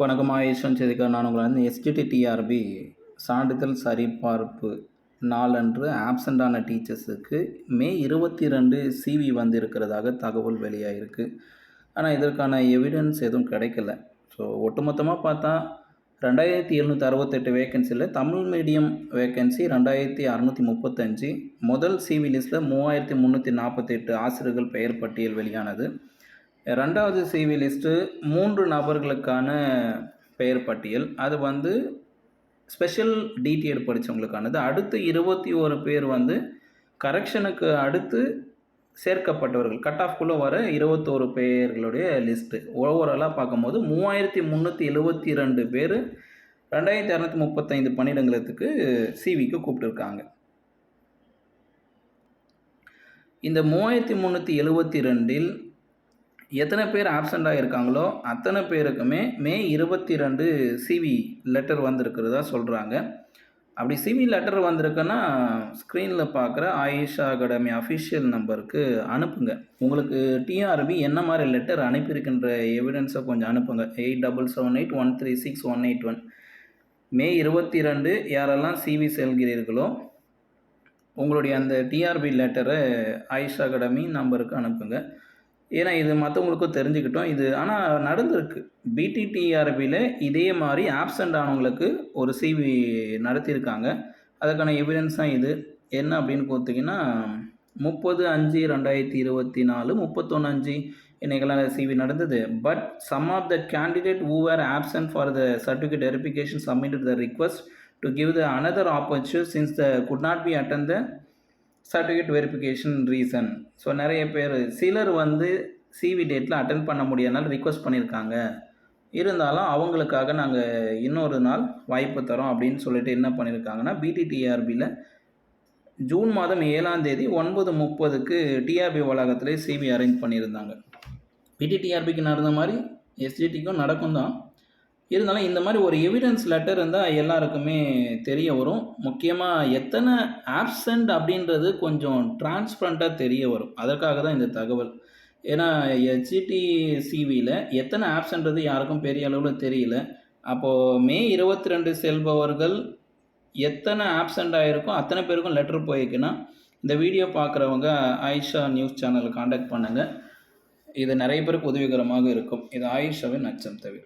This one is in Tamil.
வணக்கம் ஆயுஷன் செய்திக்கார் நான் உங்களை வந்து எஸ்டிடி டிஆர்பி சான்றிதழ் சரிபார்ப்பு நாளன்று ஆப்சண்டான டீச்சர்ஸுக்கு மே இருபத்தி ரெண்டு சிவி வந்திருக்கிறதாக தகவல் வெளியாகிருக்கு ஆனால் இதற்கான எவிடன்ஸ் எதுவும் கிடைக்கல. ஸோ ஒட்டுமொத்தமாக பார்த்தா ரெண்டாயிரத்தி எழுநூற்றி அறுபத்தெட்டு வேக்கன்சியில் தமிழ் மீடியம் வேக்கன்சி ரெண்டாயிரத்தி அறநூற்றி முப்பத்தஞ்சு. முதல் சிவி லிஸ்ட்டில் மூவாயிரத்தி முந்நூற்றி நாற்பத்தெட்டு ஆசிரியர்கள் பெயர் பட்டியல் வெளியானது. ரெண்டாவது சிவி லிஸ்ட்டு மூன்று நபர்களுக்கான பெயர் பட்டியல். அது வந்து ஸ்பெஷல் டிடிஎட் படித்தவங்களுக்கானது அடுத்து இருபத்தி ஒரு பேர் வந்து கரெக்ஷனுக்கு அடுத்து சேர்க்கப்பட்டவர்கள். கட் ஆஃப்குள்ளே வர இருபத்தோரு பேர்களுடைய லிஸ்ட்டு ஓவராலாக பார்க்கும்போது மூவாயிரத்தி முந்நூற்றி எழுபத்தி ரெண்டு பேர் ரெண்டாயிரத்தி இரநூத்தி முப்பத்தைந்து பன்னிடங்களுக்கு சிவிக்கு கூப்பிட்டுருக்காங்க. இந்த மூவாயிரத்தி முந்நூற்றி எழுபத்தி ரெண்டில் எத்தனை பேர் ஆப்சண்ட்டாக இருக்காங்களோ அத்தனை பேருக்குமே மே இருபத்தி ரெண்டு சிவி லெட்டர் வந்திருக்கிறதா சொல்கிறாங்க அப்படி சிவி லெட்டர் வந்திருக்குன்னா ஸ்க்ரீனில் பார்க்குற ஆயிஷா அகாடமி அஃபிஷியல் நம்பருக்கு அனுப்புங்க. உங்களுக்கு டிஆர்பி என்ன மாதிரி லெட்டர் அனுப்பியிருக்கின்ற எவிடன்ஸை கொஞ்சம் அனுப்புங்க. Eight double seven eight one three six one eight one May இருபத்தி ரெண்டு யாரெல்லாம் சிவி செல்கிறீர்களோ உங்களுடைய அந்த டிஆர்பி லெட்டரை ஆயிஷா அகாடமி நம்பருக்கு அனுப்புங்க. ஏன்னா இது மற்றவங்களுக்கும் தெரிஞ்சுக்கிட்டோம். இது ஆனால் நடந்திருக்கு. பிடிடிஆர்பியில் இதே மாதிரி ஆப்சண்ட் ஆனவங்களுக்கு ஒரு சிவி நடத்தியிருக்காங்க. அதுக்கான எவிடன்ஸ் தான் இது. என்ன அப்படின்னு பார்த்தீங்கன்னா முப்பது அஞ்சு ரெண்டாயிரத்தி இருபத்தி நாலு முப்பத்தொன்று அஞ்சு இன்னைக்கெல்லாம் சிவி நடந்தது. But some of the candidate who are absent for the certificate verification submitted the request to give the another ஆப்பர்ச்சு since the could not be attend the certificate verification reason so நிறைய பேர் சிலர் வந்து சிவி டேட்டில் அட்டன் பண்ண முடியாதனால ரிக்வஸ்ட் பண்ணியிருக்காங்க இருந்தாலும் அவங்களுக்காக நாங்கள் இன்னொரு நாள் வாய்ப்பு தரோம் அப்படின்னு சொல்லிட்டு என்ன பண்ணியிருக்காங்கன்னா பிடிடிஆர்பியில் ஜூன் மாதம் ஏழாம் தேதி ஒன்பது முப்பதுக்கு டிஆர்பி வளாகத்திலே சிவி அரேஞ்ச் பண்ணியிருந்தாங்க. பிடிடிஆர்பிக்கு நடந்த மாதிரி எஸ்டிடிக்கும் நடக்கும் தான் இருந்தாலும் இந்த மாதிரி ஒரு எவிடன்ஸ் லெட்டர் இருந்தால் எல்லாருக்குமே தெரிய வரும். முக்கியமாக எத்தனை ஆப்சண்ட் அப்படின்றது கொஞ்சம் டிரான்ஸ்பரண்ட்டாக தெரிய வரும். அதற்காக தான் இந்த தகவல். ஏன்னா ஹெச்இடி சிவியில் எத்தனை ஆப்சன்றது யாருக்கும் பெரிய அளவில் தெரியல. அப்போது மே இருபத்தி ரெண்டு செல்பவர்கள் எத்தனை ஆப்சண்ட் ஆகிருக்கோ அத்தனை பேருக்கும் லெட்டர் போயிருக்குன்னா இந்த வீடியோ பார்க்குறவங்க ஆயிஷா நியூஸ் சேனலை காண்டாக்ட் பண்ணுங்கள் இது நிறைய பேருக்கு உதவிகரமாக இருக்கும். இது ஆயிஷாவின் அச்சம் தவிர.